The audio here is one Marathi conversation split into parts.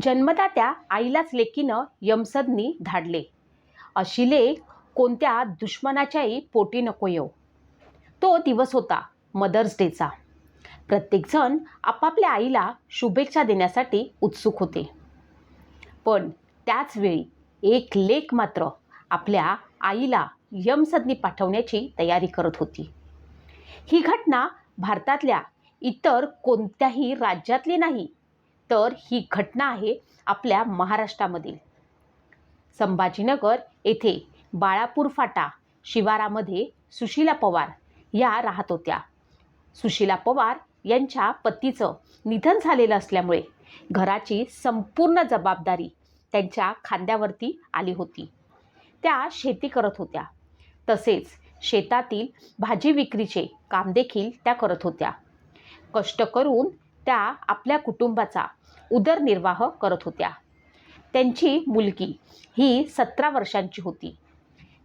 जन्मदात्या आईलाच लेकीनं यमसदनी धाडले. अशी लेख कोणत्या दुश्मनाच्याही पोटी नको येऊ. तो दिवस होता मदर्स डेचा. प्रत्येकजण आपापल्या आईला शुभेच्छा देण्यासाठी उत्सुक होते. पण त्याचवेळी एक लेख मात्र आपल्या आईला यमसदनी पाठवण्याची तयारी करत होती. ही घटना भारतातल्या इतर कोणत्याही राज्यातली नाही तर ही घटना आहे आपल्या महाराष्ट्रामधील. संभाजीनगर येथे बाळापूर फाटा शिवारामध्ये सुशीला पवार या राहत होत्या. सुशीला पवार यांच्या पतीचं निधन झालेलं असल्यामुळे घराची संपूर्ण जबाबदारी त्यांच्या खांद्यावरती आली होती. त्या शेती करत होत्या. तसेच शेतातील भाजी विक्रीचे काम देखील त्या करत होत्या. कष्ट करून त्या आपल्या कुटुंबाचा उदरनिर्वाह करत होत्या. त्यांची मुलगी ही सतरा वर्षांची होती.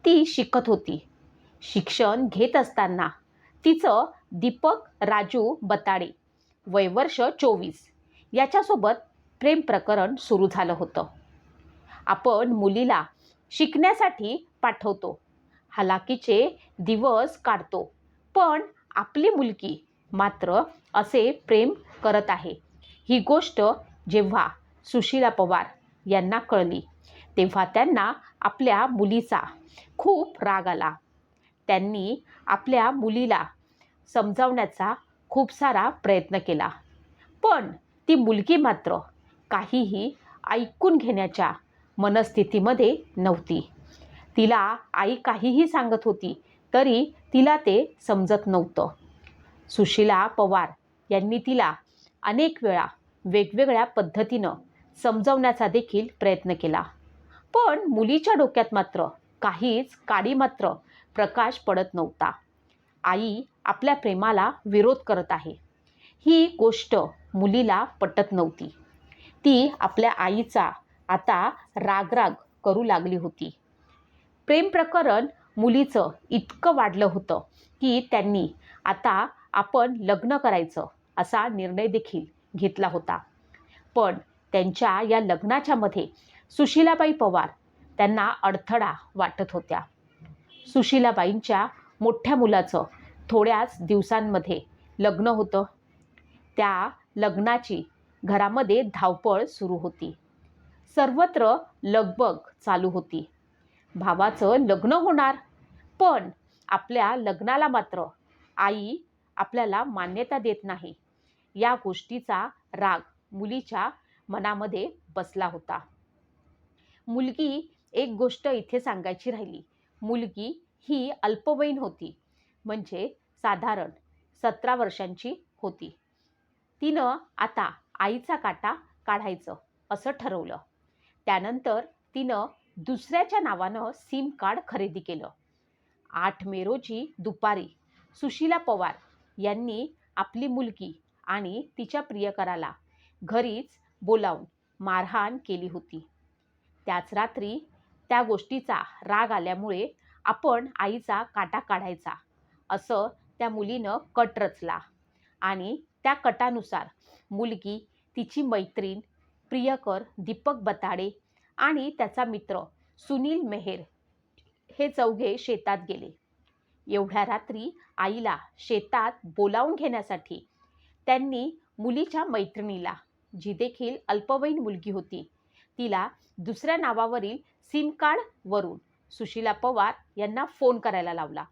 ती शिकत होती. शिक्षण घेत असताना तिचं दीपक राजू बताडे वयवर्ष चोवीस याच्यासोबत प्रेम प्रकरण सुरू झालं होतं. आपण मुलीला शिकण्यासाठी पाठवतो. हलाकीचे दिवस काढतो. पण आपली मुलगी मात्र असे प्रेम करत आहे. ही गोष्ट जेव्हा सुशीला पवार यांना कळली तेव्हा त्यांना आपल्या मुलीचा खूप राग आला. त्यांनी आपल्या मुलीला समजावण्याचा खूप सारा प्रयत्न केला. पण ती मुलगी मात्र काहीही ऐकून घेण्याच्या मनस्थितीमध्ये नव्हती. तिला आई काहीही सांगत होती तरी तिला ते समजत नव्हतं. सुशीला पवार यांनी तिला अनेक वेळा वेगवेगळ्या पद्धतीनं समजवण्याचा देखील प्रयत्न केला. पण मुलीच्या डोक्यात मात्र काहीच काडी मात्र प्रकाश पडत नव्हता. आई आपल्या प्रेमाला विरोध करत आहे. ही गोष्ट मुलीला पटत नव्हती. ती आपल्या आईचा आता रागराग करू लागली होती. प्रेम प्रकरण मुलीचं इतकं वाढलं होतं की त्यांनी आता आपण लग्न करायचं असा निर्णय देखील घेतला होता. पण त्यांच्या या लग्नाच्या मध्ये सुशीलाबाई पवार त्यांना अडथळा वाटत होत्या. सुशीलाबाईंच्या मोठ्या मुलाचं थोड्याच दिवसांमध्ये लग्न होतं. त्या लग्नाची घरामध्ये धावपळ सुरू होती. सर्वत्र लगबग चालू होती. भावाचं लग्न होणार पण आपल्या लग्नाला मात्र आई आपल्याला मान्यता देत नाही. या गोष्टीचा राग मुलीच्या मनामध्ये बसला होता. मुलगी एक गोष्ट इथे सांगायची राहिली. मुलगी ही अल्पवयीन होती. म्हणजे साधारण सतरा वर्षांची होती. तिनं आता आईचा काटा काढायचं असं ठरवलं. त्यानंतर तिनं दुसऱ्याच्या नावानं सिम कार्ड खरेदी केलं. आठ मे रोजी दुपारी सुशीला पवार यांनी आपली मुलगी आणि तिच्या प्रियकराला घरीच बोलावून मारहाण केली होती. त्याच रात्री त्या गोष्टीचा राग आल्यामुळे आपण आईचा काटा काढायचा असं त्या मुलीनं कट रचला आणि त्या कटानुसार मुलगी तिची मैत्रीण प्रियकर दीपक बताडे आणि त्याचा मित्र सुनील मेहेर हे चौघे शेतात गेले. एवढ्या रात्री आईला शेतात बोलावून घेण्यासाठी त्यांनी मुलीच्या मैत्रिणीला जी देखील अल्पवयीन मुलगी होती तिला दुसऱ्या नावावरील सिम कार्डवरून सुशीला पवार यांना फोन करायला लावला.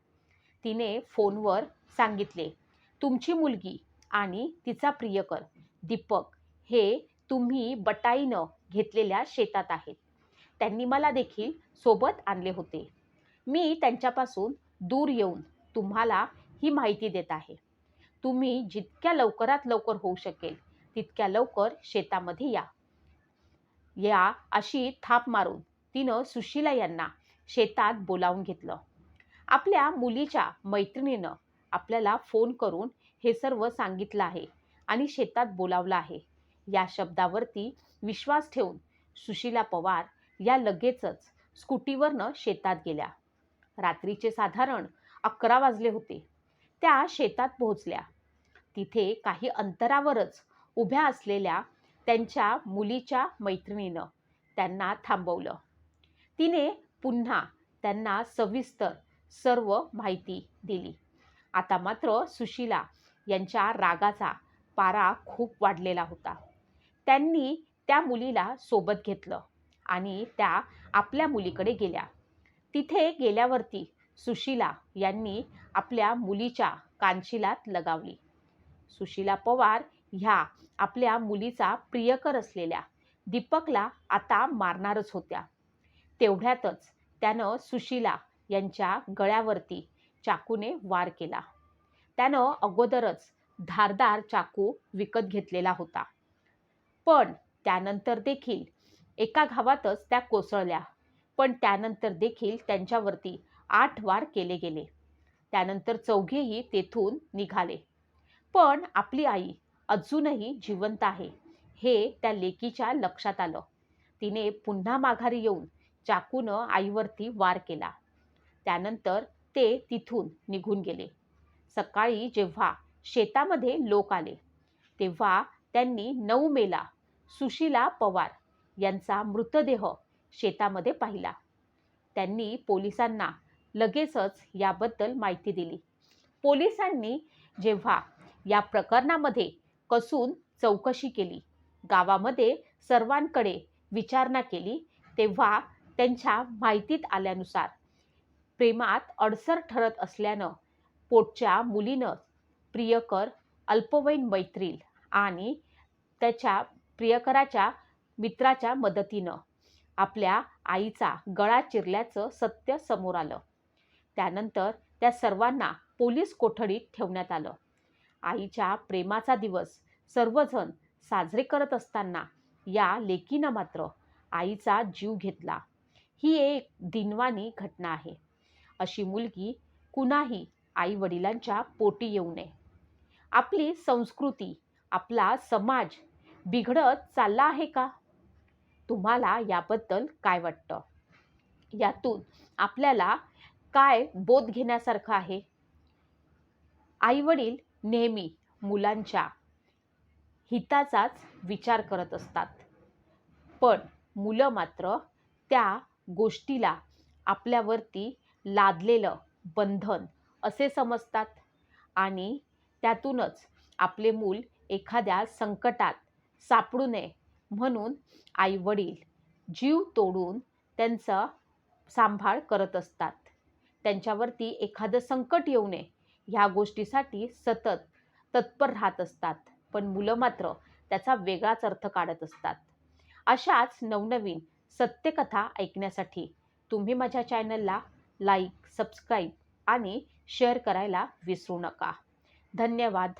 तिने फोनवर सांगितले तुमची मुलगी आणि तिचा प्रियकर दीपक हे तुम्ही बटाईनं घेतलेल्या शेतात आहेत. त्यांनी मला देखील सोबत आणले होते. मी त्यांच्यापासून दूर येऊन तुम्हाला ही माहिती देत आहे. तुम्ही जितक्या लवकरात लवकर होऊ शकेल तितक्या लवकर शेतामध्ये या. या अशी थाप मारून तिनं सुशीला यांना शेतात बोलावून घेतलं. आपल्या मुलीच्या मैत्रिणीनं आपल्याला फोन करून हे सर्व सांगितलं आहे आणि शेतात बोलावलं आहे. या शब्दावरती विश्वास ठेवून सुशीला पवार या लगेचच स्कूटीवरनं शेतात गेल्या. रात्रीचे साधारण अकरा वाजले होते. त्या शेतात पोहोचल्या. तिथे काही अंतरावरच उभ्या असलेल्या त्यांच्या मुलीच्या मैत्रिणीनं त्यांना थांबवलं. तिने पुन्हा त्यांना सविस्तर सर्व माहिती दिली. आता मात्र सुशीला यांच्या रागाचा पारा खूप वाढलेला होता. त्यांनी त्या मुलीला सोबत घेतलं आणि त्या आपल्या मुलीकडे गेल्या. तिथे गेल्यावरती सुशीला यांनी आपल्या मुलीच्या कानशिलात लगावली. सुशीला पवार ह्या आपल्या मुलीचा प्रियकर असलेल्या दीपकला आता मारणारच होत्या. तेवढ्यातच त्यानं सुशीला यांच्या गळ्यावरती चाकूने वार केला. त्यानं अगोदरच धारदार चाकू विकत घेतलेला होता. पण त्यानंतर देखील एका घावातच त्या कोसळल्या. पण त्यानंतर देखील त्यांच्यावरती आठ वार केले गेले. त्यानंतर चौघेही तेथून निघाले. पण आपली आई अजूनही जिवंत आहे. हे त्या लेकीच्या लक्षात आलं. तिने पुन्हा माघारी येऊन चाकूनं आईवरती वार केला. त्यानंतर ते तिथून निघून गेले. सकाळी जेव्हा शेतामध्ये लोक आले तेव्हा त्यांनी नऊ मेला सुशीला पवार यांचा मृतदेह शेतामध्ये पाहिला. त्यांनी पोलिसांना लगेचच याबद्दल माहिती दिली. पोलिसांनी जेव्हा या प्रकरणामध्ये कसून चौकशी केली. गावामध्ये सर्वांकडे विचारणा केली तेव्हा त्यांच्या माहितीत आल्यानुसार प्रेमात अडसर ठरत असल्यानं पोटच्या मुलीनं प्रियकर अल्पवयीन मैत्रील आणि त्याच्या प्रियकराच्या मित्राच्या मदतीनं आपल्या आईचा गळा चिरल्याचं सत्य समोर आलं. त्यानंतर त्या सर्वांना पोलीस कोठडीत ठेवण्यात आलं. आईच्या प्रेमाचा दिवस सर्वजण साजरे करत असताना या लेकीनं मात्र आईचा जीव घेतला. ही एक दिनवानी घटना आहे. अशी मुलगी कुणाही आई वडिलांच्या पोटी येऊ नये. आपली संस्कृती आपला समाज बिघडत चालला आहे का? तुम्हाला याबद्दल काय वाटतं? यातून आपल्याला काय बोध घेण्यासारखं आहे? आईवडील नेहमी मुलांच्या हिताचाच विचार करत असतात. पण मुलं मात्र त्या गोष्टीला आपल्यावरती लादलेलं बंधन असे समजतात आणि त्यातूनच आपले मूल एखाद्या संकटात सापडू नये म्हणून आईवडील जीव तोडून त्यांचा सांभाळ करत असतात. त्यांच्यावरती एखादं संकट येऊ नये ह्या गोष्टीसाठी सतत तत्पर राहत असतात. पण मुलं मात्र त्याचा वेगळाच अर्थ काढत असतात. अशाच नवनवीन सत्यकथा ऐकण्यासाठी तुम्ही माझ्या चॅनलला लाईक सबस्क्राईब आणि शेअर करायला विसरू नका. धन्यवाद.